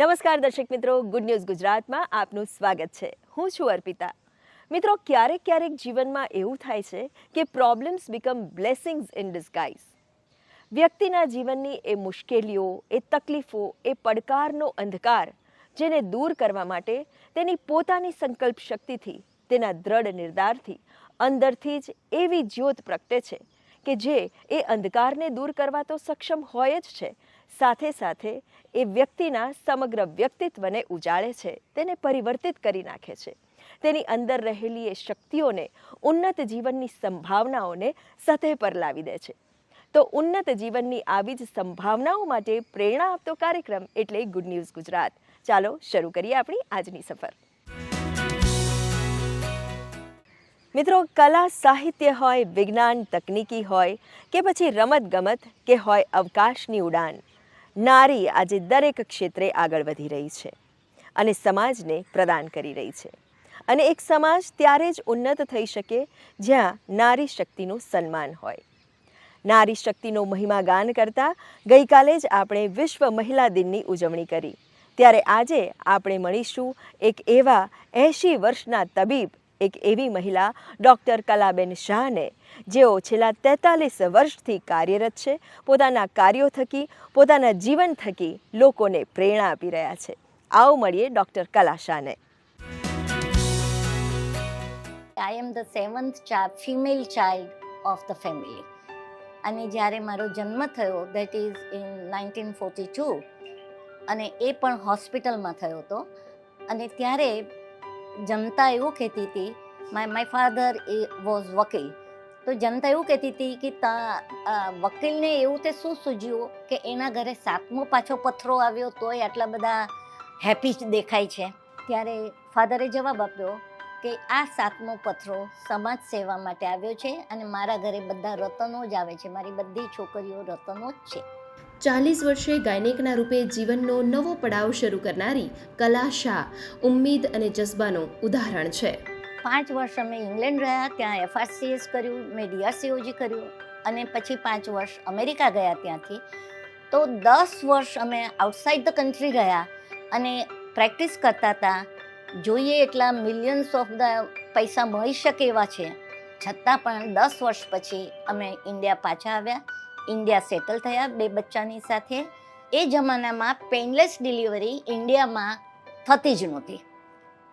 નમસ્કાર દર્શક મિત્રો ગુડ ન્યૂઝ ગુજરાતમાં આપનું સ્વાગત છે. હું છું અર્પિતા. મિત્રો, ક્યારેક ક્યારેક જીવનમાં એવું થાય છે કે problems become blessings in disguise વ્યક્તિના જીવનની એ મુશ્કેલીઓ, એ તકલીફો, એ પડકારનો અંધકાર જેને દૂર કરવા માટે તેની પોતાની સંકલ્પ શક્તિથી, તેના દ્રઢ નિર્ધારથી અંદરથી જ એવી જ્યોત પ્રગટે છે કે જે એ અંધકારને દૂર કરવા તો સક્ષમ હોય જ છે સાથે સાથે એ વ્યક્તિના સમગ્ર વ્યક્તિત્વને ઉજાળે છે, તેને પરિવર્તિત કરી નાખે છે. તેની અંદર રહેલી એ શક્તિઓને ઉન્નત જીવનની સંભાવનાઓને સતહ પર લાવી દે છે. તો ઉન્નત જીવનની આવી જ સંભાવનાઓ માટે પ્રેરણા આપતો કાર્યક્રમ એટલે ગુડ ન્યૂઝ ગુજરાત ચાલો શરૂ કરીએ આપણી આજની સફર. મિત્રો, કલા, સાહિત્ય હોય, વિજ્ઞાન, તકનીકી હોય કે પછી રમત ગમત કે હોય અવકાશની ઉડાન નારી આજે દરેક ક્ષેત્રે આગળ વધી રહી છે અને સમાજને પ્રદાન કરી રહી છે. અને એક સમાજ ત્યારે જ ઉન્નત થઈ શકે જ્યાં નારી શક્તિનું સન્માન હોય. નારી શક્તિનો મહિમા ગાન કરતા ગઈકાલે જ આપણે વિશ્વ મહિલા દિનની ઉજવણી કરી. ત્યારે આજે આપણે મળીશું એક એવા એંશી વર્ષના તબીબ એક એવી મહિલા, ડૉક્ટર કલાબેન શાહને, જેઓ છેલ્લા તેતાલીસ વર્ષથી કાર્યરત છે, પોતાના કાર્યો થકી, પોતાના જીવન થકી લોકોને પ્રેરણા આપી રહ્યા છે. આવો મળીએ ડૉક્ટર કલા શાહને. I am the seventh child female child of the family અને જ્યારે મારો જન્મ થયો that is in nineteen forty two અને એ પણ હોસ્પિટલમાં થયો હતો. અને ત્યારે જનતા એવું કહેતી હતી માય માય ફાધર એ વોઝ વકીલ તો જનતા એવું કહેતી હતી કે વકીલને એવું તે શું સૂજ્યું કે એના ઘરે સાતમો પાછો પથરો આવ્યો તોય આટલા બધા હેપી જ દેખાય છે. ત્યારે ફાધરે જવાબ આપ્યો કે આ સાતમો પથરો સમાજ સેવા માટે આવ્યો છે અને મારા ઘરે બધા રતનો જ આવે છે. મારી બધી છોકરીઓ રતનો જ છે. ચાલીસ વર્ષે ગાયનેકના રૂપે જીવનનો નવો પડાવ શરૂ કરનારી કલા શાહ, ઉમ્મીદ અને જઝબાનું ઉદાહરણ છે. પાંચ વર્ષ અમે ઇંગ્લેન્ડ રહ્યા, ત્યાં એફઆરસીએસ કર્યું, મેં ડીઆરસીઓજી કર્યું અને પછી પાંચ વર્ષ અમેરિકા ગયા ત્યાંથી. તો દસ વર્ષ અમે આઉટસાઇડ ધ કન્ટ્રી ગયા અને પ્રેક્ટિસ કરતા હતા. જોઈએ એટલા મિલિયન્સ ઓફ ધ પૈસા મળી શકે એવા છે. છતાં પણ દસ વર્ષ પછી અમે ઇન્ડિયા પાછા આવ્યા. ઇન્ડિયા સેટલ થયા બે બચ્ચાની સાથે. એ જમાનામાં પેનલેસ ડિલિવરી ઇન્ડિયામાં થતી જ નહોતી.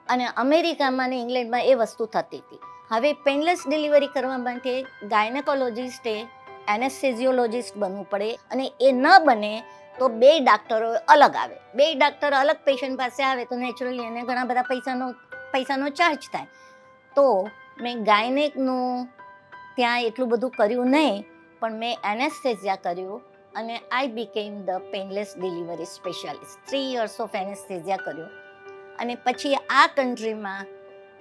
અને અમેરિકામાં ને ઇંગ્લેન્ડમાં એ વસ્તુ થતી હતી. હવે પેનલેસ ડિલિવરી કરવા માટે ગાયનેકોલોજિસ્ટે એનેસ્થેઝિયોલોજિસ્ટ બનવું પડે અને એ ન બને તો બે ડાક્ટરો અલગ આવે. બે ડાક્ટર અલગ પેશન્ટ પાસે આવે તો નેચરલી એને ઘણા બધા પૈસાનો પૈસાનો ચાર્જ થાય. તો મેં ગાયનેકનું ત્યાં એટલું બધું કર્યું નહીં. પણ મેં એનેસ્થેઝિયા કર્યું અને I became the painless delivery specialist three years of anaesthesia કર્યું. અને પછી આ કન્ટ્રીમાં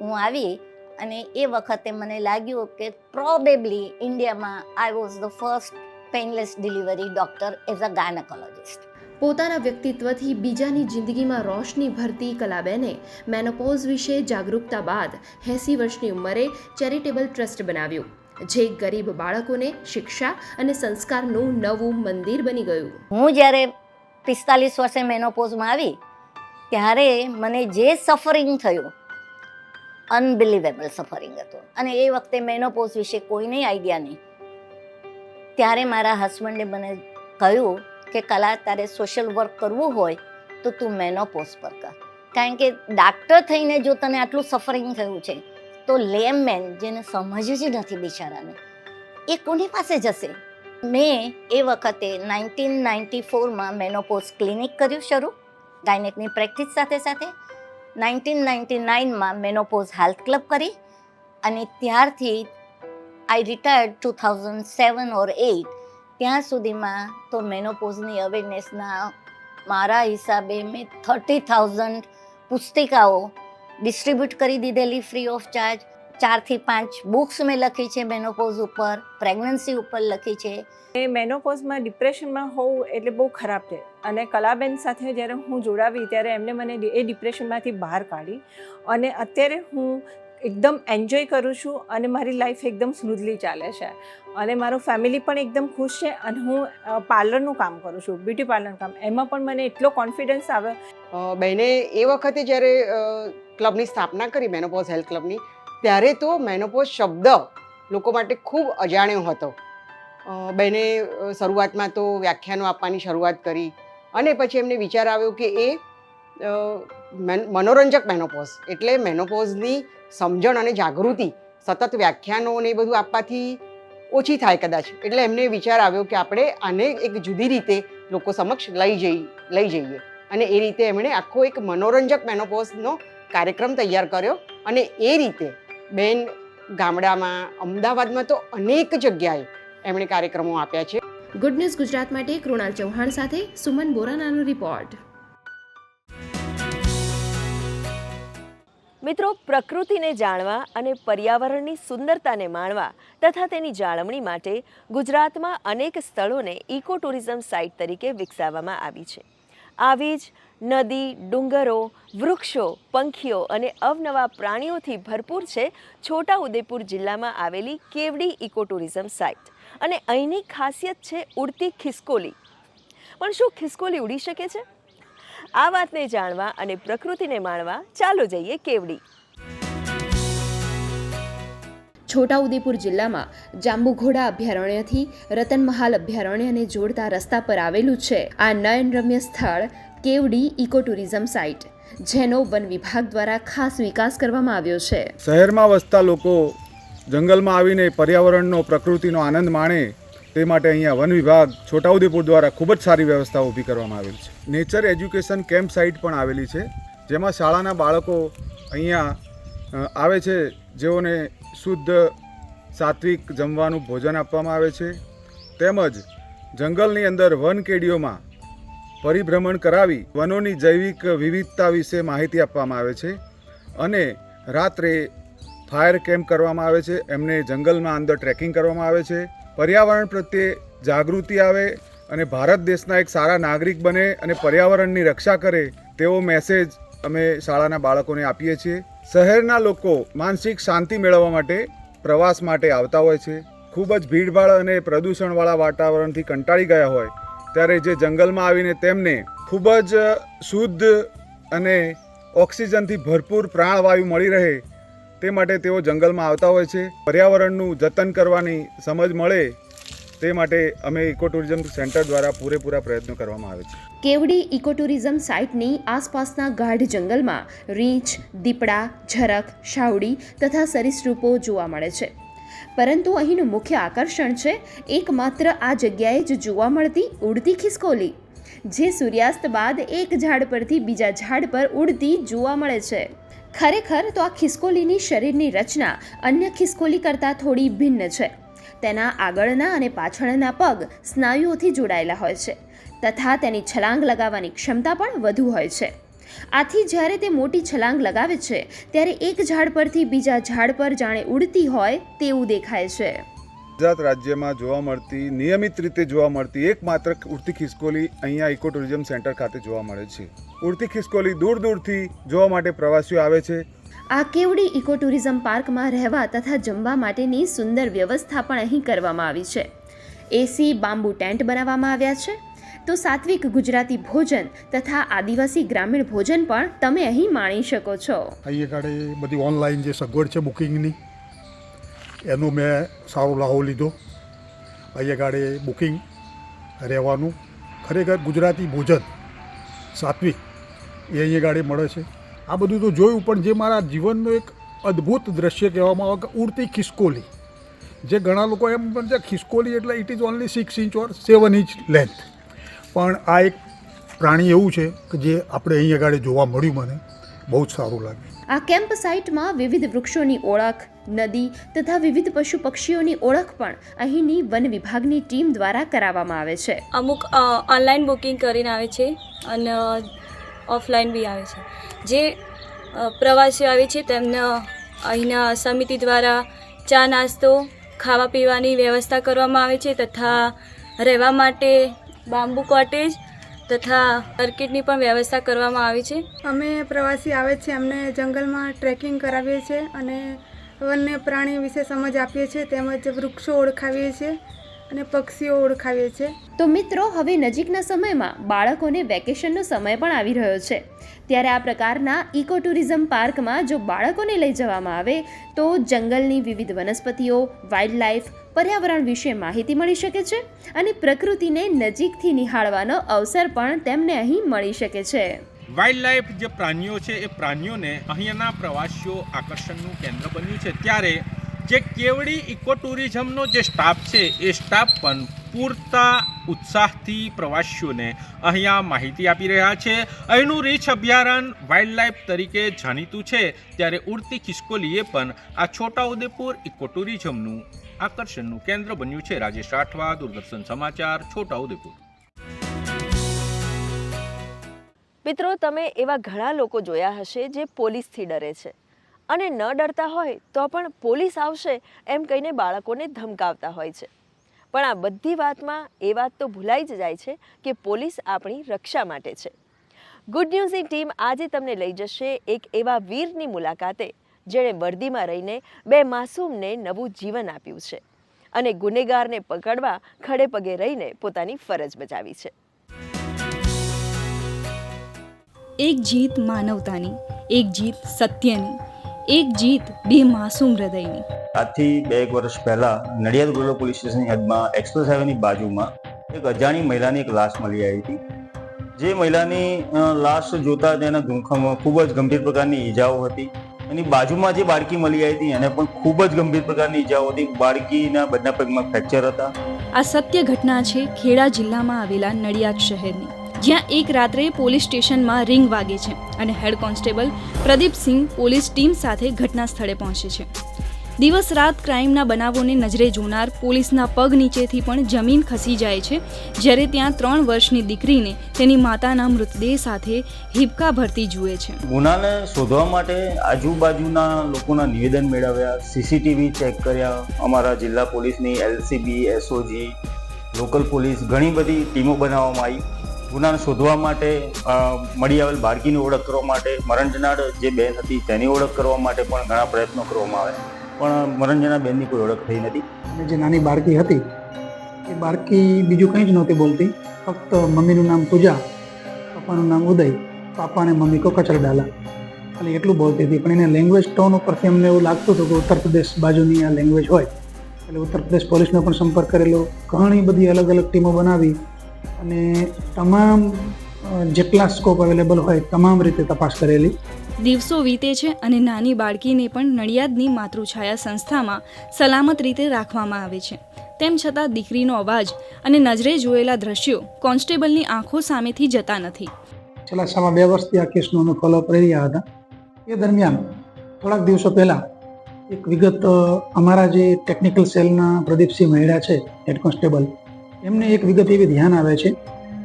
હું આવી અને એ વખતે મને લાગ્યું કે પ્રોબેબલી ઇન્ડિયામાં I was the first painless delivery doctor as a gynaecologist પોતાના વ્યક્તિત્વથી બીજાની જિંદગીમાં રોશની ભરતી કલાબેને મેનોપોઝ વિશે જાગરૂકતા બાદ એંસી વર્ષની ઉંમરે ચેરિટેબલ ટ્રસ્ટ બનાવ્યું. જે ગરીબ બાળકોને શિક્ષા અને સંસ્કારનું નવું મંદિર બની ગયું. હું જ્યારે પિસ્તાલીસ વર્ષે મેનોપોઝમાં આવી, ત્યારે મને જે સફરિંગ થયું અનબિલિવેબલ સફરિંગ હતું. અને એ વખતે મેનોપોઝ વિશે કોઈને આઈડિયા નહીં. ત્યારે મારા હસબન્ડે મને કહ્યું કે, કલા, તારે સોશિયલ વર્ક કરવું હોય, તો તું મેનોપોઝ પર કર. કારણ કે ડાક્ટર થઈને જો તને આટલું સફરિંગ થયું છે તો લેમમેન જેને સમજ જ નથી બિચારાને, એ કોની પાસે જશે? મેં એ વખતે નાઇન્ટીન નાઇન્ટી ફોરમાં મેનોપોઝ ક્લિનિક કર્યું શરૂ, ગાયનેકની પ્રેક્ટિસ સાથે સાથે. નાઇન્ટીન નાઇન્ટી નાઇનમાં મેનોપોઝ હેલ્થ ક્લબ કરી અને ત્યારથી I retired two thousand seven or eight. ત્યાં સુધીમાં તો મેનોપોઝની અવેરનેસના મારા હિસાબે મેં થર્ટી થાઉઝન્ડ પુસ્તિકાઓ ડિસ્ટ્રીબ્યુટ કરી દીધેલી ફ્રી ઓફ ચાર્જ ચારથી પાંચ બુક્સ મેં લખી છે મેનોપોઝ ઉપર પ્રેગ્નન્સી ઉપર લખી છે. એ મેનોપોઝમાં ડિપ્રેશનમાં હોવું એટલે બહુ ખરાબ છે. અને કલાબેન સાથે જ્યારે હું જોડાવી ત્યારે એમને મને એ ડિપ્રેશનમાંથી બહાર કાઢી. અને અત્યારે હું એકદમ એન્જોય કરું છું અને મારી લાઈફ એકદમ સ્મૂથલી ચાલે છે. અને મારું ફેમિલી પણ એકદમ ખુશ છે અને હું પાર્લરનું કામ કરું છું બ્યુટી પાર્લરનું કામ. એમાં પણ મને એટલો કોન્ફિડન્સ આવે. બહેને, એ વખતે જ્યારે ક્લબની સ્થાપના કરી મેનોપોઝ હેલ્થ ક્લબની ત્યારે તો મેનોપોઝ શબ્દ લોકો માટે ખૂબ અજાણ્યો હતો. બહેને શરૂઆતમાં તો વ્યાખ્યાનો આપવાની શરૂઆત કરી અને પછી એમને વિચાર આવ્યો કે એ મેન- મનોરંજક મેનોપોઝ એટલે મેનોપોઝની સમજણ અને જાગૃતિ સતત વ્યાખ્યાનો ને એ બધું આપવાથી ઓછી થાય કદાચ. એટલે એમને વિચાર આવ્યો કે આપણે આને એક જુદી રીતે લોકો સમક્ષ લઈ જઈ, લઈ જઈએ. અને એ રીતે એમણે આખો એક મનોરંજક મેનોપોઝનો કાર્યક્રમ તૈયાર કર્યો. અને એ રીતે બેન ગામડામાં, અમદાવાદમાં તો અનેક જગ્યાએ એમણે કાર્યક્રમો આપ્યા છે. ગુડ ન્યૂઝ ગુજરાત માટે કૃણાલ ચૌહાણ સાથે સુમન બોરાનાનો રિપોર્ટ મિત્રો, પ્રકૃતિને જાણવા અને પર્યાવરણની સુંદરતાને માણવા તથા તેની જાળવણી માટે ગુજરાતમાં અનેક સ્થળોને ઇકો ટુરિઝમ સાઇટ તરીકે વિકસાવવામાં આવી છે. આવી જ નદી, ડુંગરો, વૃક્ષો, પંખીઓ અને અવનવા પ્રાણીઓથી ભરપૂર છે છોટા ઉદેપુર જિલ્લામાં આવેલી કેવડી ઇકો ટુરિઝમ સાઇટ. અને અહીંની ખાસિયત છે ઉડતી ખિસકોલી. પણ શું ખિસકોલી ઉડી શકે છે? આ વાતને જાણવા અને પ્રકૃતિને માણવા ચાલો જઈએ કેવડી. છોટાઉદેપુર જિલ્લામાં જાંબુઘોડા અભયારણ્યથી રતનમહાલ અભયારણ્યને જોડતા રસ્તા પર આવેલું છે આ નયનરમ્ય સ્થળ કેવડી ઇકો ટુરિઝમ સાઇટ જેનો વન વિભાગ દ્વારા ખાસ વિકાસ કરવામાં આવ્યો છે. શહેરમાં વસતા લોકો જંગલમાં આવીને પર્યાવરણનો પ્રકૃતિનો આનંદ માણે તે માટે અહીંયા વન વિભાગ છોટાઉદેપુર દ્વારા ખૂબ જ સારી વ્યવસ્થા ઊભી કરવામાં આવેલી છે. નેચર એજ્યુકેશન કેમ્પ સાઇટ પણ આવેલી છે, જેમાં શાળાના બાળકો અહીંયા આવે છે, જેઓને શુદ્ધ સાત્વિક જમવાનું ભોજન આપવામાં આવે છે. તેમજ જંગલની અંદર વન કેડીઓમાં પરિભ્રમણ કરાવી વનોની જૈવિક વિવિધતા વિશે માહિતી આપવામાં આવે છે અને રાત્રે ફાયર કેમ્પ કરવામાં આવે છે. એમને જંગલમાં અંદર ટ્રેકિંગ કરવામાં આવે છે. પર્યાવરણ પ્રત્યે જાગૃતિ આવે અને ભારત દેશના એક સારા નાગરિક બને અને પર્યાવરણની રક્ષા કરે, તેવો મેસેજ અમે શાળાના બાળકોને આપીએ છીએ. શહેરના લોકો માનસિક શાંતિ મેળવવા માટે પ્રવાસ માટે આવતા હોય છે. ખૂબ જ ભીડભાડ અને પ્રદૂષણવાળા વાતાવરણથી કંટાળી ગયા હોય, ત્યારે જે જંગલમાં આવીને તેમને ખૂબ જ શુદ્ધ અને ઓક્સિજનથી ભરપૂર પ્રાણવાયુ મળી રહે તે માટે તેઓ જંગલમાં આવતા હોય છે. પર્યાવરણનું જતન કરવાની સમજ મળે તે માટે અમે ઇકો ટુરિઝમ સેન્ટર દ્વારા પૂરેપૂરા પ્રયત્નો કરવામાં આવે છે. કેવડી ઇકો ટુરિઝમ સાઇટની આસપાસના ગાઢ જંગલમાં રીંછ, દીપડા, ઝરખ, શાવડી તથા સરીસૃપો જોવા મળે છે. પરંતુ અહીંનું મુખ્ય આકર્ષણ છે, એકમાત્ર આ જગ્યાએ જ જોવા મળતી ઉડતી ખિસકોલી, જે સૂર્યાસ્ત બાદ એક ઝાડ પરથી બીજા ઝાડ પર ઉડતી જોવા મળે છે. ખરેખર તો આ ખિસકોલીની શરીરની રચના અન્ય ખિસકોલી કરતાં થોડી ભિન્ન છે. તેના આગળના અને પાછળના પગ સ્નાયુઓથી જોડાયેલા હોય છે તથા તેની છલાંગ લગાવવાની ક્ષમતા પણ વધુ હોય છે. આથી જ્યારે તે મોટી છલાંગ લગાવે છે, ત્યારે એક ઝાડ પરથી બીજા ઝાડ પર જાણે ઉડતી હોય તેવું દેખાય છે. ગુજરાત રાજ્યમાં જોવા મળતી નિયમિત રીતે જોવા મળતી એકમાત્ર ઉડતી ખિસકોલી અહીંયા ઇકો ટુરિઝમ સેન્ટર ખાતે જોવા મળે છે. ઉડતી ખિસકોલી દૂર દૂરથી જોવા માટે પ્રવાસીઓ આવે છે. આ કેવડી ઇકો ટુરિઝમ પાર્કમાં રહેવા તથા જમવા માટેની સુંદર વ્યવસ્થા પણ અહીં કરવામાં આવી છે. એસી બાંબુ ટેન્ટ બનાવવામાં આવ્યા છે. તો સાત્વિક ગુજરાતી ભોજન તથા આદિવાસી ગ્રામીણ ભોજન પણ તમે અહીં માણી શકો છો. અહીંયા આગળ બધી ઓનલાઈન જે સગવડ છે બુકિંગની એનો મેં સારો લાહો લીધો. અહીંયા આગળ બુકિંગ રહેવાનું. ખરેખર ગુજરાતી ભોજન સાત્વિક એ અહીંયા આગળ મળે છે. આ બધું તો જોયું, પણ જે મારા જીવનનું એક અદ્ભુત દ્રશ્ય કહેવામાં આવે કે ઉડતી ખિસકોલી. જે ઘણા લોકો એમ પણ છે, ખિસકોલી એટલે it is only six inch or seven inch length પણ આ એક પ્રાણી એવું છે કે જે આપણે અહીં આગળ જોવા મળ્યું મને. બહુ જ સારું લાગ્યું આ કેમ્પ સાઇટમાં વિવિધ વૃક્ષોની ઓળખ નદી તથા વિવિધ પશુ પક્ષીઓની ઓળખ પણ અહીંની વન વિભાગની ટીમ દ્વારા કરાવવામાં આવે છે. અમુક ઓનલાઈન બુકિંગ કરીને આવે છે અને ઓફલાઈન બી આવે છે. જે પ્રવાસીઓ આવે છે તેમને અહીંના સમિતિ દ્વારા ચા નાસ્તો ખાવા પીવાની વ્યવસ્થા કરવામાં આવે છે તથા રહેવા માટે બાંબુ કોટેજ તથા સર્કિટની પણ વ્યવસ્થા કરવામાં આવી છે. અમે પ્રવાસી આવે છે અમને જંગલમાં ટ્રેકિંગ કરાવીએ છીએ અને વન્ય પ્રાણી વિશે સમજ આપીએ છીએ, તેમજ વૃક્ષો ઓળખાવીએ છીએ અને પક્ષીઓ ઓળખાવીએ છીએ. તો મિત્રો, હવે નજીકના સમયમાં બાળકોને વેકેશનનો સમય પણ આવી રહ્યો છે. ત્યારે આ પ્રકારના ઇકો ટુરિઝમ પાર્કમાં જો બાળકોને લઈ જવામાં આવે, તો જંગલની વિવિધ વનસ્પતિઓ વાઇલ્ડ લાઈફ પર્યાવરણ વિશે માહિતી મળી શકે છે અને પ્રકૃતિને નજીકથી નિહાળવાનો અવસર પણ તેમને અહીં મળી શકે છે. વાઇલ્ડ લાઈફ જે પ્રાણીઓ છે, એ પ્રાણીઓને અહીંયાના પ્રવાસીઓ આકર્ષણનું કેન્દ્ર બન્યું છે. ત્યારે જે કેવડી ઇકો ટુરિઝમનો જે સ્ટાફ છે, એ સ્ટાફ પણ પૂરતા ઉત્સાહથી પ્રવાસીઓને અહીંયા માહિતી આપી રહ્યા છે. અહીંનું રીછ અભયારણ્ય વાઇલ્ડ લાઈફ તરીકે જાણીતું છે. ત્યારે ઉડતી ખિસકોલીએ પણ આ છોટાઉદેપુર ઇકો ટુરિઝમનું આકર્ષણનું કેન્દ્ર બન્યું છે. રાજેશ રાઠવા, દૂરદર્શન સમાચાર, છોટાઉદેપુર. મિત્રો, તમે એવા ઘણા લોકો જોયા હશે જે પોલીસથી ડરે છે. અને ન ડરતા હોય તો પણ પોલીસ આવશે એમ કહીને બાળકોને ધમકાવતા હોય છે. પણ આ બધી વાતમાં એ વાત તો ભૂલાઈ જ જાય છે કે પોલીસ આપણી રક્ષા માટે છે. ગુડ ન્યૂઝની ટીમ આજે તમને લઈ જશે એક એવા વીરની મુલાકાતે, જેણે વર્દીમાં રહીને બે માસૂમને નવું જીવન આપ્યું છે. અને ગુનેગારને પકડવા ખડે પગે રહીને પોતાની ફરજ બજાવી છે. એક જીત માનવતાની એક જીત સત્યની એક જીત બે માસૂમ હૃદયની. આજથી બે એક વર્ષ પહેલા નડિયાદ ગોલો પોલીસ સ્ટેશનની હદમાં એક્સપ્રેસ હાઈવેની બાજુમાં એક અજાણી મહિલાની એક લાશ મળી આવી હતી. જે મહિલાની લાશ જોતા તેના ધૂંખામાં ખૂબ જ ગંભીર પ્રકારની ઈજાઓ હતી. એની બાજુમાં જે બાળકી મળી આવી હતી એને પણ ખૂબ જ ગંભીર પ્રકારની ઈજાઓ હતી. બાળકીના બંને પગમાં ફ્રેક્ચર હતા. આ સત્ય ઘટના છે ખેડા જિલ્લામાં આવેલા નડિયાદ શહેરની. જ્યાં એક રાત્રે પોલીસ સ્ટેશનમાં રિંગ વાગે છે અને head constable Pradeepsinh police team સાથે ઘટના સ્થળે પહોંચે છે. દિવસ રાત ક્રાઇમના બનાવોને નજરે જોનાર પોલીસના પગ નીચેથી પણ જમીન ખસી જાય છે, જ્યારે ત્યાં ત્રણ વર્ષની દીકરીને તેની માતાના મૃતદેહ સાથે હિબકા ભરતી જુએ છે. ગુનાને શોધવા માટે આજુબાજુના લોકોના નિવેદન મેળવ્યા, સીસીટીવી ચેક કર્યા, અમારા જિલ્લા પોલીસની એલસીબી, એસઓજી, લોકલ પોલીસ ઘણી બધી ટીમો બનાવવામાં આવી. ગુનાને શોધવા માટે મળી આવેલ બાળકીની ઓળખ કરવા માટે મરણ જનાર જે બેન હતી તેની ઓળખ કરવા માટે પણ ઘણા પ્રયત્નો કરવામાં આવે. પણ મરણ જનાર બેનની કોઈ ઓળખ થઈ નથી. અને જે નાની બાળકી હતી, એ બાળકી બીજું કંઈ જ નહોતી બોલતી. ફક્ત મમ્મીનું નામ પૂજા, પપ્પાનું નામ ઉદય પાપા અને મમ્મી કો કચર ડાલા. ખાલી એટલું બોલતી હતી. પણ એને લેંગ્વેજ ટોન ઉપરથી અમને એવું લાગતું હતું કે ઉત્તર પ્રદેશ બાજુની આ લેંગ્વેજ હોય. એટલે ઉત્તર પ્રદેશ પોલીસનો પણ સંપર્ક કરેલો. ઘણી બધી અલગ અલગ ટીમો બનાવી. અને તમામ જેટલા સ્કોપ અવેલેબલ હોય તમામ રીતે તપાસ કરેલી. દિવસો વીતે છે અને નાની બાળકીને પણ નડિયાદની માતૃછાયા સંસ્થામાં સલામત રીતે રાખવામાં આવે છે. તેમ છતાં દીકરીનો અવાજ અને નજરે જોયેલા દ્રશ્યો કોન્સ્ટેબલની આંખો સામેથી જતા નથી. છેલ્લા સવા બે વર્ષથી આ કેસનો અમે ફોલોઅપ કરી રહ્યા હતા. એ દરમિયાન થોડાક દિવસો પહેલાં એક વિગત અમારા જે ટેકનિકલ સેલના પ્રદીપસિંહ મહેડા છે હેડ કોન્સ્ટેબલ એમને એક વિગત એવી ધ્યાન આવે છે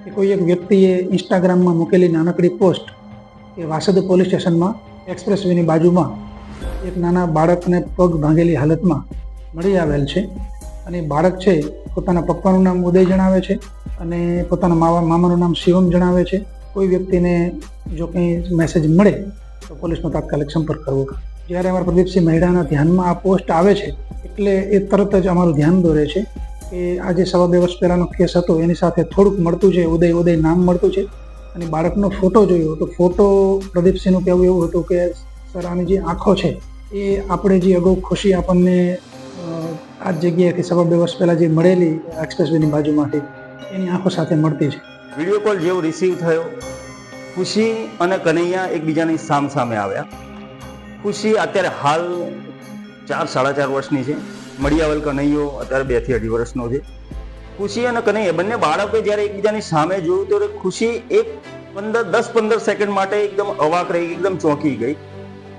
કે કોઈ એક વ્યક્તિએ ઇન્સ્ટાગ્રામમાં મૂકેલી નાનકડી પોસ્ટ કે વાસદ પોલીસ સ્ટેશનમાં એક્સપ્રેસ વેની બાજુમાં એક નાના બાળકને પગ ભાંગેલી હાલતમાં મળી આવેલ છે. અને બાળક છે પોતાના પપ્પાનું નામ ઉદય જણાવે છે અને પોતાના માવા, મામાનું નામ શિવમ જણાવે છે. કોઈ વ્યક્તિને જો કંઈ મેસેજ મળે તો પોલીસનો તાત્કાલિક સંપર્ક કરવો. જ્યારે અમારા પ્રદીપસિંહ મહેડાના ધ્યાનમાં આ પોસ્ટ આવે છે એટલે એ તરત જ અમારું ધ્યાન દોરે છે. કે આજે સવા બે વર્ષ પહેલાંનો કેસ હતો, એની સાથે થોડુંક મળતું છે, ઉદય ઉદય નામ મળતું છે. અને બાળકનો ફોટો જોયો તો ફોટો પ્રદીપસિંહનું કહેવું એવું હતું કે, સર, આની જે આંખો છે, એ આપણે જે અગાઉ ખુશી આપણને આ જગ્યાએથી સવા બે વર્ષ પહેલાં જે મળેલી એક્સપ્રેસવેની બાજુમાંથી, એની આંખો સાથે મળતી છે. વીડિયો કોલ જેવો રિસીવ થયો. ખુશી અને કનૈયા એકબીજાની સામ સામે આવ્યા. ખુશી અત્યારે હાલ ચાર, સાડા ચાર વર્ષની છે. મળી આવેલ કનૈયો અત્યારે બેથી અઢી વર્ષનો છે. ખુશી અને કનૈયા, બંને બાળકો જ્યારે એકબીજાની સામે જોયું તો ખુશી એક પંદર, દસ પંદર સેકન્ડ માટે એકદમ અવાક રહી એકદમ ચોંકી ગઈ.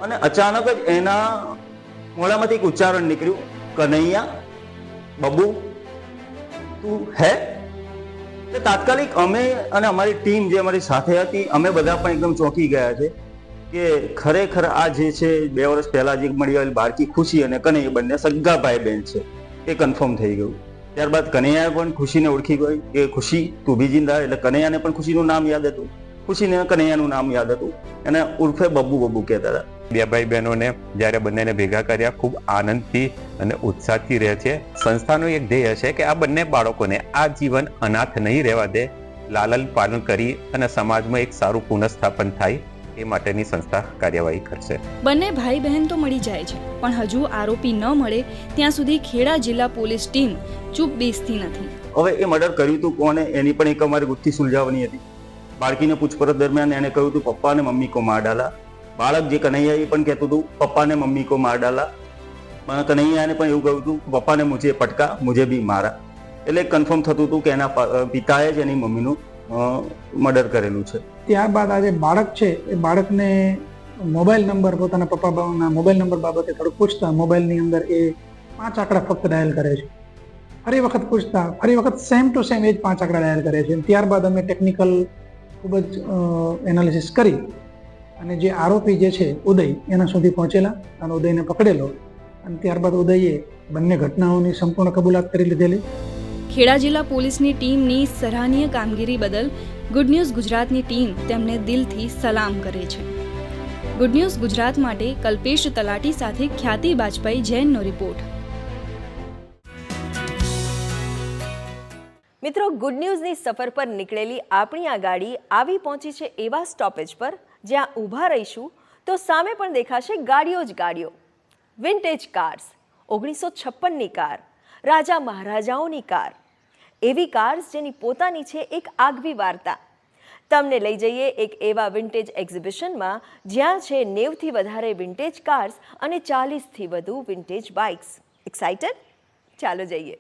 અને અચાનક જ એના મોઢામાંથી એક ઉચ્ચારણ નીકળ્યું, કનૈયા, બબુ, તું હે? તાત્કાલિક અમે અને અમારી ટીમ જે અમારી સાથે હતી, અમે બધા પણ એકદમ ચોંકી ગયા છે. કે ખરેખર આ જે છે, બે વર્ષ પહેલા જે મળી આવેલી બાળકી ખુશી અને કનૈયા બંને સગા ભાઈ બહેન છે, એ કન્ફર્મ થઈ ગયું. ત્યારબાદ કનૈયા પણ ખુશીને ઓળખી ગઈ કે ખુશી તું બી જિંદા એટલે કનૈયાને પણ ખુશીનું નામ યાદ હતું. ખુશીને કનૈયાનું નામ યાદ હતું. અને ઉર્ફે બબ્બુ બબ્બુ કહેતા હતા. બે ભાઈ બહેનોને જ્યારે બંનેને ભેગા કર્યા, ખૂબ આનંદથી અને ઉત્સાહથી રહે છે. સંસ્થાનું એક ધ્યેય છે કે આ બંને બાળકોને આ જીવન અનાથ નહીં રહેવા દે. લાલન પાલન કરી અને સમાજમાં એક સારું પુનઃસ્થાપન થાય. એ માટેની સંસ્થા કાર્યવાહી કરશે. બંને ભાઈ બહેન તો મળી જાય છે પણ હજુ આરોપી ન મળે ત્યાં સુધી ખેડા જિલ્લા પોલીસ ટીમ ચૂપ બેસતી નથી. હવે એ મર્ડર કર્યું હતું કોને એની પણ એક અમારી ગુથ્થી સુલઝાવવાની હતી. બાળકીને પૂછપરછ દરમિયાન એને કહ્યું હતું પપ્પા અને મમ્મી કો માર ડાલા બાળક જે કનૈયા એ પણ કહેતું હતું પપ્પા ને મમ્મી કો માર ડાલા પણ કનૈયાને પણ એવું કહ્યું હતું પપ્પાને મુજે પટકા મુજે બી મારા. એટલે કન્ફર્મ થતું હતું કે એના પિતાએ જ એની મમ્મીનું મર્ડર કરેલું છે. ત્યારબાદ આ જે બાળક છે, એ બાળકને મોબાઈલ નંબર, પોતાના પપ્પા બાના મોબાઈલ નંબર બાબતે થોડું પૂછતા, મોબાઈલની અંદર એ પાંચ આંકડા ફક્ત ડાયલ કરે છે. ફરી વખત પૂછતા, ફરી વખત સેમ ટુ સેમ એ જ પાંચ આંકડા ડાયલ કરે છે. ત્યારબાદ અમે ટેકનિકલ ખૂબ જ એનાલિસિસ કરી અને જે આરોપી જે છે, ઉદય, એના સુધી પહોંચેલા અને ઉદયને પકડેલો. અને ત્યારબાદ ઉદયે બંને ઘટનાઓની સંપૂર્ણ કબૂલાત કરી લીધેલી. ખેડા જિલ્લા પોલીસની ટીમની સરાહનીય કામગીરી બદલ ગુડ ન્યૂઝ ગુજરાતની ટીમ તેમને દિલથી સલામ કરે છે. ગુડ ન્યૂઝ ગુજરાત માટે કલ્પેશ તલાટી સાથે ખ્યાતિ બાજપાઈ જૈનનો રિપોર્ટ. મિત્રો ગુડ ન્યૂઝની સફર પર નીકળેલી આપણી આ ગાડી આવી પહોંચી છે એવા સ્ટોપેજ પર. જ્યાં ઊભા રહીશું તો સામે પણ દેખાશે ગાડીઓ જ ગાડીઓ. વિન્ટેજ કાર્સ ઓગણીસો છપ્પનની કાર, રાજા મહારાજાઓની કાર. એવી કાર્સ જેની પોતાની છે એક આગવી વાર્તા. તમને લઈ જઈએ એક એવા વિન્ટેજ એક્ઝિબિશનમાં જ્યાં છે નેવથી વધારે વિન્ટેજ કાર્સ અને ચાલીસથી વધુ વિન્ટેજ બાઇક્સ એક્સાઇટેડ ચાલો જઈએ.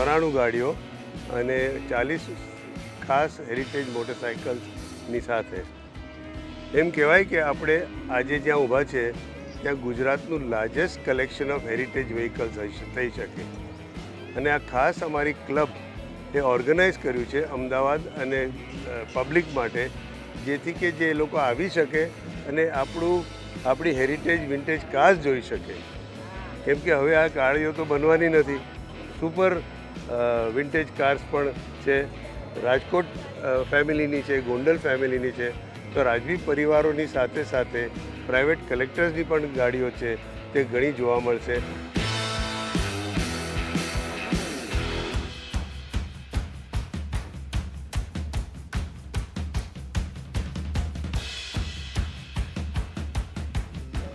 ચોરાણું ગાડીઓ અને ચાલીસ ખાસ હેરિટેજ મોટરસાઇકલ્સની સાથે. એમ કહેવાય કે આપણે આજે જ્યાં ઊભા છે, ત્યાં ગુજરાતનું largest collection of heritage vehicles થઈ શકે. અને આ ખાસ અમારી ક્લબ એ ઓર્ગેનાઇઝ કર્યું છે, અમદાવાદ અને પબ્લિક માટે, જેથી કે જે લોકો આવી શકે અને આપણું, આપણી હેરિટેજ વિન્ટેજ કાર્સ જોઈ શકે. કેમ કે હવે આ ગાડીઓ તો બનવાની નથી. સુપર વિન્ટેજ કાર્સ પણ છે. રાજકોટ ફેમિલીની છે, ગોંડલ ફેમિલીની છે. તો રાજવી પરિવારોની સાથે સાથે પ્રાઇવેટ કલેક્ટર્સની પણ ગાડીઓ છે, તે ઘણી જોવા મળશે.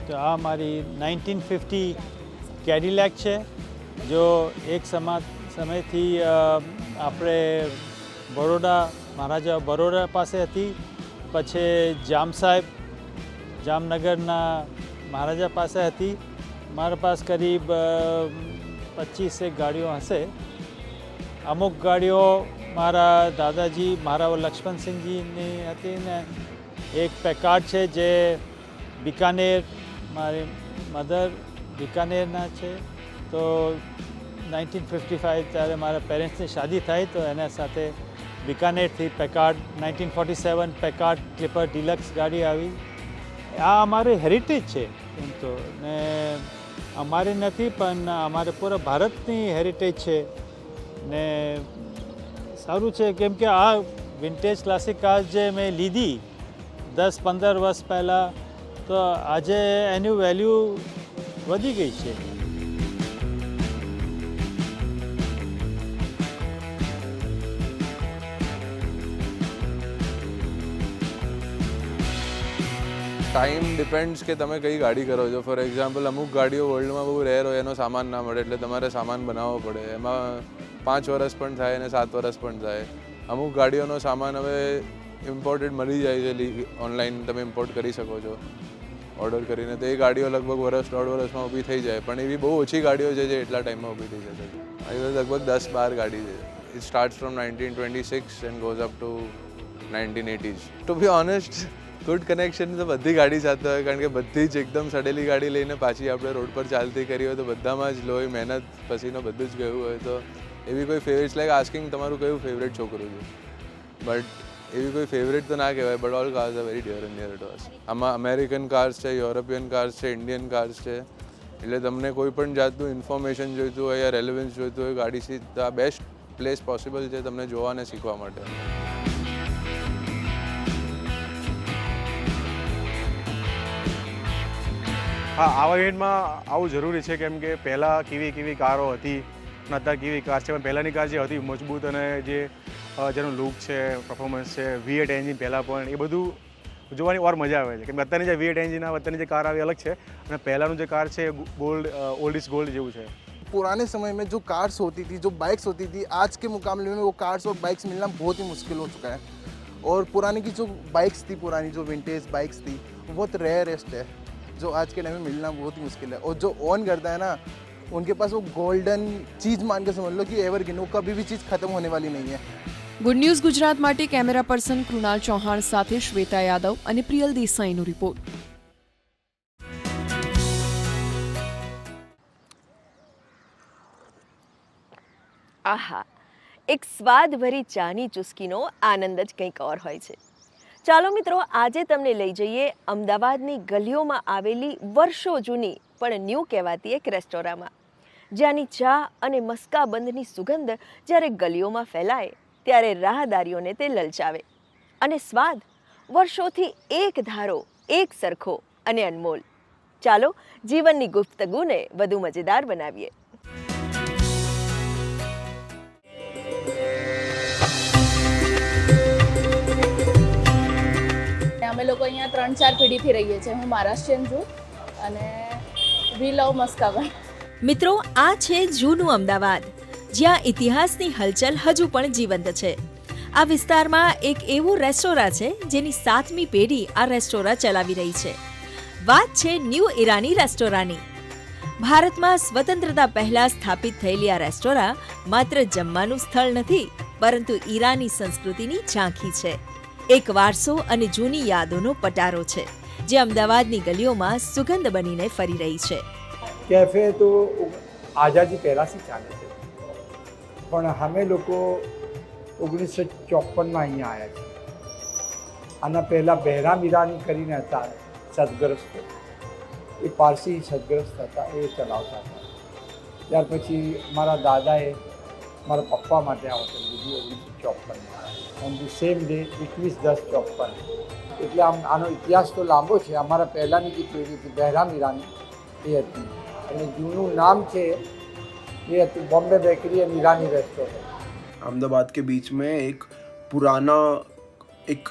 તો આ મારી નાઇન્ટીન ફિફ્ટી કેડિલેક છે, જો એક સમા સમયથી આપણે બરોડા મહારાજા બરોડા પાસે હતી, પછી જામ સાહેબ, જામનગરના મહારાજા પાસે હતી. મારા પાસ કરીબ પચીસેક ગાડીઓ હશે. અમુક ગાડીઓ મારા દાદાજી, મારા લક્ષ્મણસિંહજીની હતી ને એક પેકાર્ડ છે જે બિકાનેર, મારી મધર બિકાનેરના છે. તો નાઇન્ટીન ફિફ્ટી ફાઇવ ત્યારે મારા પેરેન્ટ્સની શાદી થઈ તો એના સાથે બિકાનેરથી Packard, nineteen forty seven Packard Clipper deluxe ગાડી આવી. આ અમારી હેરિટેજ છે એમ તો. ને અમારી નથી, પણ અમારે પૂરા ભારતની હેરિટેજ છે. ને સારું છે, કેમ કે આ વિન્ટેજ ક્લાસિક કાર જે મેં લીધી દસ પંદર વર્ષ પહેલાં, તો આજે એનું વેલ્યુ વધી ગઈ છે. ટાઈમ ડિપેન્ડ્સ કે તમે કઈ ગાડી કરો છો. ફોર એક્ઝામ્પલ અમુક ગાડીઓ વર્લ્ડમાં બહુ રેર હોય, એનો સામાન ના મળે, એટલે તમારે સામાન બનાવવો પડે. એમાં પાંચ વર્ષ પણ થાય અને સાત વર્ષ પણ થાય. અમુક ગાડીઓનો સામાન હવે ઇમ્પોર્ટેડ મળી જાય છે ઓનલાઈન તમે ઇમ્પોર્ટ કરી શકો છો. ઓર્ડર કરીને તો એ ગાડીઓ લગભગ વર્ષ દોઢ વર્ષમાં ઊભી થઈ જાય. પણ એવી બહુ ઓછી ગાડીઓ છે જે એટલા ટાઈમમાં ઊભી થઈ જશે. છે મારી લગભગ દસ બાર ગાડી છે. It start from nineteen twenty six and goes up to nineteen eighties to be honest good connection તો બધી ગાડી સાથે હોય, કારણ કે બધી જ એકદમ સડેલી ગાડી લઈને પાછી આપણે રોડ પર ચાલતી કરી હોય તો બધામાં જ લોહી, મહેનત, પસીનો બધું જ ગયું હોય. તો એવી કોઈ ફેવરેટ લાઈક આસ્કિંગ તમારું કયું ફેવરેટ છોકરું છે? બટ એવી કોઈ ફેવરેટ તો ના કહેવાય but all cars are very dear and near to us આમાં અમેરિકન કાર્સ છે યુરોપિયન કાર્સ છે ઇન્ડિયન કાર્સ છે. એટલે તમને કોઈ પણ જાતનું ઇન્ફોર્મેશન જોઈતું હોય યા રેલેવન્સ જોઈતું હોય, ગાડી આ બેસ્ટ પ્લેસ પોસિબલ છે તમને જોવા અને શીખવા માટે. હા આવા ઇવેન્ટમાં આવું જરૂરી છે કેમ કે પહેલાં કેવી કેવી કારો હતી અને અત્યારે કેવી કાર છે પણ પહેલાંની કાર જે હતી મજબૂત અને જે અ, જેનું લુક છે પરફોર્મન્સ છે વી એટ એન્જિન પહેલાં પણ એ બધું જોવાની ઓર મજા આવે છે કેમ કે અત્યારની જે વી એટ એન્જિન આવે અત્યારની જે કાર આવી અલગ છે અને પહેલાંનું જે કાર છે ગોલ્ડ ઓલ્ડ ઇઝ ગોલ્ડ જેવું છે पुराने समय में जो कार्स होती थी जो बाइक्स होती थी आज के मुकाबले में वो कार्स और बाइक्स मिलना बहुत ही मुश्किल हो चुका है और पुराने की जो बाइक्स थी पुरानी जो विंटेज बाइक्स थी वो बहुत रेयरेस्ट है जो आज के टाइम में मिलना बहुत ही मुश्किल है और जो ऑन करता है ना उनके पास वो गोल्डन चीज़ मान के समझ लो कि एवरग्रीन वो कभी भी चीज़ खत्म होने वाली नहीं है ગુડ ન્યૂઝ ગુજરાત માટે કેમેરા પર્સન કૃણાલ ચૌહાણ સાથે શ્વેતા યાદવ અને પ્રિયલ દેસાઈનો રિપોર્ટ આહા એક સ્વાદભરી ચાની ચુસ્કીનો આનંદ જ કંઈક ઓર હોય છે ચાલો મિત્રો, આજે તમને લઈ જઈએ અમદાવાદની ગલીઓમાં આવેલી વર્ષો જૂની, પણ ન્યૂ કહેવાતી એક રેસ્ટોરાંમાં. જ્યાંની ચા અને મસ્કાબંધની સુગંધ જ્યારે ગલીઓમાં ફેલાય, ત્યારે રાહદારીઓને તે લલચાવે. અને સ્વાદ વર્ષોથી એક ધારો, એક સરખો અને અનમોલ. ચાલો, જીવનની ગુફ્તગુને વધુ મજેદાર બનાવીએ. અહીંયા ત્રણ ચાર પેઢીથી રહીએ છીએ. હું મહારાષ્ટ્રીયન છું અને વી લવ મસ્કાવન મિત્રો, આ છે જૂનું અમદાવાદ, જ્યાં ઇતિહાસની હલચલ હજુ પણ જીવંત છે. આ વિસ્તારમાં એક એવું રેસ્ટોરાં છે જેની સાતમી પેઢી આ રેસ્ટોરાં ચલાવી રહી છે. વાત છે ન્યૂ ઈરાની રેસ્ટોરાંની. ભારતમાં સ્વતંત્રતા પહેલા સ્થાપિત થયેલી આ રેસ્ટોરાં માત્ર જમવાનું સ્થળ નથી, પરંતુ ઈરાની સંસ્કૃતિની ઝાંખી છે. એક વારસો અને જૂની યાદોનો પટારો છે, જે અમદાવાદની ગલીઓમાં સુગંધ બનીને ફરી રહી છે. કેફે તો આઝાદી પહેલાંથી ચાલે છે. પણ અમે લોકો ઓગણીસો ચોપનમાં અહીંયા આવ્યા છીએ. આના પહેલાં બહેરામ ઈરાની કરીને હતા, સદગ્રસ્ત. એ પારસી સદગ્રસ્ત હતા, એ ચલાવતા હતા. ત્યાર પછી મારા દાદાએ મારા પપ્પા માટે આ હોટલ લીધી ઓગણીસો ચોપનમાં ઓન ધી સેમ ડે એકવીસ દસ ચોપન એટલે આમ આનો ઇતિહાસ તો લાંબો છે અમારા પહેલાંની જે પેઢી હતી બહેરામ ઈરાની એ હતી અને જૂનું નામ છે એ હતું Bombay bakery and Irani restaurant Ahmedabad के बीच में एक पुराना एक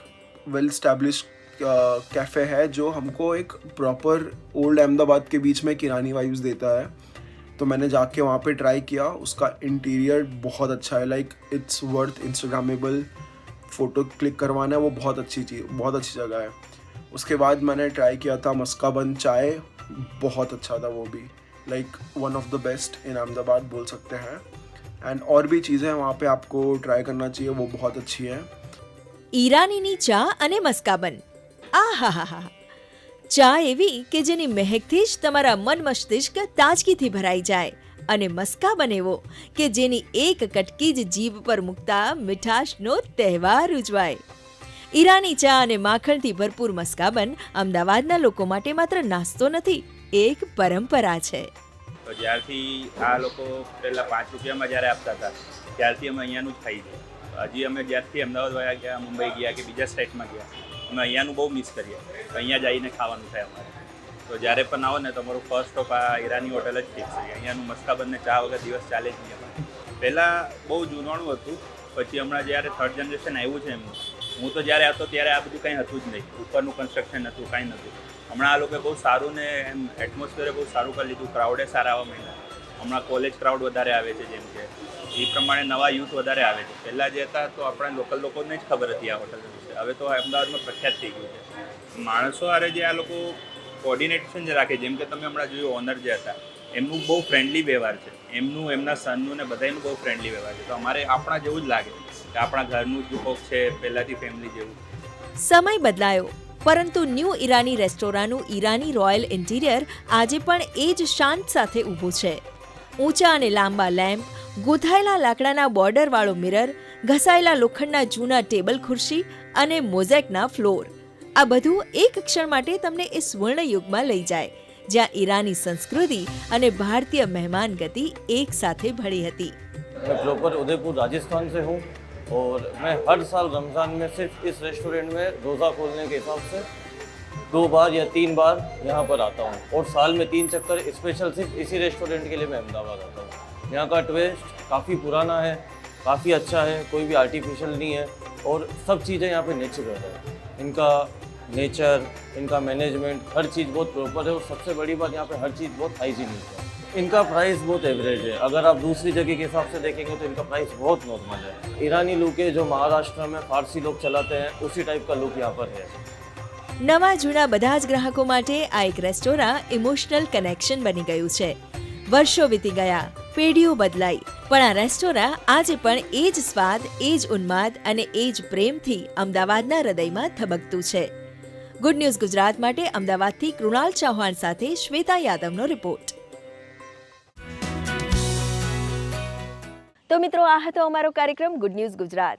वेल स्टैब्लिश कैफ़े है जो हमको एक प्रॉपर ओल्ड अहमदाबाद के बीच में एक ईरानी वाइब्स देता है तो मैंने जाके वहाँ पे ट्राई किया उसका इंटीरियर बहुत अच्छा है like it's worth instagrammable photo click करवाना है वो बहुत अच्छी चीज़ बहुत अच्छी जगह है उसके बाद मैंने ट्राई किया था मस्काबन चाय बहुत अच्छा था वो भी like one of the best in Ahmedabad बोल सकते हैं एंड और भी चीज़ें वहाँ पे आपको ट्राई करना चाहिए वो बहुत अच्छी हैं ઈરાનીની ચા અને મસ્કાબન આહાહાહા ચા એવી કે જેની મહેકથી જ તમારા મન મસ્તિષ્ક તાજગીથી ભરાઈ જાય અને મસ્કા બનેવો કે જેની એક કટકી જ જીભ પર મૂકતા મીઠાશનો તહેવાર ઉજવાય. ઈરાની ચા અને માખણથી ભરપૂર મસ્કાબન અમદાવાદના લોકો માટે માત્ર નાસ્તો નથી, એક પરંપરા છે. તો જ્યારથી આ લોકો પહેલાં પાંચ રૂપિયામાં જ્યારે આપતા હતા, ત્યારથી અમે અહીંયાનું જ ખાઈ છીએ હજી અમે જ્યારથી અમદાવાદ ગયા, મુંબઈ ગયા કે બીજા સ્ટેટમાં ગયા. અમે અહીંયાનું બહુ મિસ કરીએ. તો અહીંયા જઈને ખાવાનું થાય અમારે. તો જ્યારે પણ આવો ને તો અમારું ફર્સ્ટ સ્ટોપ આ ઈરાની હોટલ જ ફિક્સ છે. અહીંયાનું મસ્કાબંધને ચા વગર દિવસ ચાલે જ નહીં અમારે. પહેલાં બહુ જૂનાણું હતું. પછી હમણાં જ્યારે થર્ડ જનરેશન આવ્યું છે એમનું. હું તો જ્યારે હતો ત્યારે આ બધું કંઈ હતું જ નહીં. ઉપરનું કન્સ્ટ્રક્શન હતું, કાંઈ નહોતું. હમણાં આ લોકોએ બહુ સારું ને એમ એટમોસ્ફિયરે બહુ સારું કરી લીધું. ક્રાઉડે સારા આવવા માંડ્યા. હમણાં કોલેજ ક્રાઉડ વધારે આવે છે જેમ કે. એ પ્રમાણે નવા યુથ વધારે આવે છે. પહેલાં જે હતા તો આપણા લોકલ લોકોને જ ખબર હતી આ હોટલ વિશે હવે તો અમદાવાદમાં પ્રખ્યાત થઈ ગયું છે. માણસો આરે જે આ લોકો કોર્ડિનેશન જે રાખે, જેમ કે તમે હમણાં જોયું ઓનર જે હતા, એમનું બહુ ફ્રેન્ડલી વ્યવહાર છે. એમનું, એમના સનનું ને બધાનું બહુ ફ્રેન્ડલી વ્યવહાર છે. તો અમારે આપણા જેવું જ લાગે કે આપણા ઘરનું જ કોક છે, પહેલાંથી ફેમિલી જેવું. સમય બદલાયો, પરંતુ ન્યૂ ઈરાની રેસ્ટોરાંનું ઈરાની રોયલ ઇન્ટિરિયર આજે પણ એ જ શાંત સાથે ઊભું છે. ઊંચા અને લાંબા લેમ્પ ગૂંથાયેલા લાકડાના બોર્ડરવાળો મિરર ઘસાયેલા લોખંડના જૂના ટેબલ ખુરશી અને મોઝેકના ફ્લોર આ બધું એક ક્ષણ માટે તમને એ સુવર્ણ યુગમાં લઈ જાય જ્યાં ઈરાની સંસ્કૃતિ અને ભારતીય મહેમાન ગતિ એક સાથે ભળી હતી मैं प्रॉपर उदयपुर राजस्थान से हूँ और मैं हर साल रमज़ान में सिर्फ इस रेस्टोरेंट में रोज़ा खोलने के हिसाब से दो बार या तीन बार यहाँ पर आता हूँ। और साल में तीन चक्कर स्पेशल सिर्फ़ इसी रेस्टोरेंट के लिए मैं अहमदाबाद आता हूँ। यहाँ का ट्वेस्ट काफ़ी पुराना है, काफ़ी अच्छा है, कोई भी आर्टिफिशियल नहीं है और सब चीज़ें यहाँ पे नेचुरल है। इनका नेचर इनका मैनेजमेंट हर चीज़ बहुत प्रॉपर है और सबसे बड़ी बात यहाँ पे हर चीज़ बहुत हाइजीनिक है। इनका प्राइस बहुत एवरेज है। अगर आप दूसरी जगह के हिसाब से देखेंगे तो इनका प्राइस बहुत नॉर्मल है। ईरानी लुक है जो महाराष्ट्र में फारसी लोग चलाते हैं, उसी टाइप का लुक यहाँ पर है। નવા જૂના બધા જ ગ્રાહકો માટે આ એક રેસ્ટોરાં ઇમોશનલ કનેક્શન બની ગયું છે. વર્ષો વીતી ગયા, પેઢીઓ બદલાઈ, પણ આ રેસ્ટોરાં આજે પણ એ જ સ્વાદ, એ જ ઉન્માદ અને એ જ પ્રેમથી અમદાવાદના હૃદયમાં ધબકતું છે. ગુડ ન્યૂઝ ગુજરાત માટે અમદાવાદથી કૃણાલ ચૌહાણ સાથે શ્વેતા યાદવનો રિપોર્ટ તો મિત્રો, આ હતો અમારો કાર્યક્રમ ગુડ ન્યૂઝ ગુજરાત.